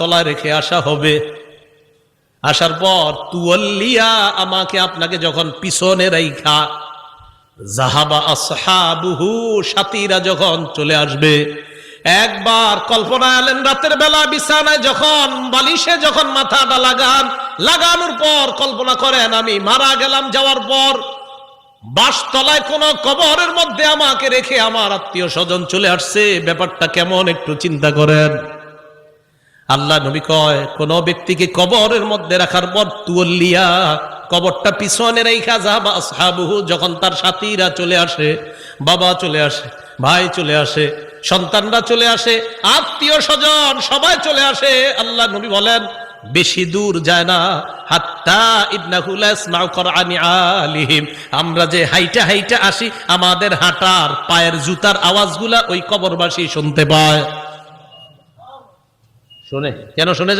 তলায় রেখে আসা হবে। আসার পর, তুয়াল্লিয়া আমাকে আপনাকে যখন পিছনে রাইখা জাহাবা আসহাবুহু, সাথীরা যখন চলে আসবে। একবার কল্পনা এলেন রাতের বেলা বিছানায় যখন, বালিশে যখন মাথাটা লাগান, লাগানোর পর কল্পনা করেন, আমি মারা গেলাম যাওয়ার পর, বাসতলায় কোন কবরের মধ্যে আমাকে রেখে আমার আত্মীয় স্বজন চলে আসছে। ব্যাপারটা কেমন একটু চিন্তা করেন। আল্লাহ নবী কয়, কোন ব্যক্তিকে কবরের মধ্যে রাখার পর তুল্লিয়া কবরটা পিছনে রেখা যাবা সাবুহু যখন তার সাথীরা চলে আসে, বাবা চলে আসে, ভাই চলে আসে, সন্তানরা চলে আসে, আত্মীয় স্বজন সবাই চলে আসে, আল্লাহ নবী বলেন, বেশি দূর যায় না আমরা যে হাইটা হাইটা আসি, আমাদের হাঁটার পায়ের জুতার আওয়াজগুলা ওই কবরবাসী শুনতে পায়। শোনে। কেন শুনে যান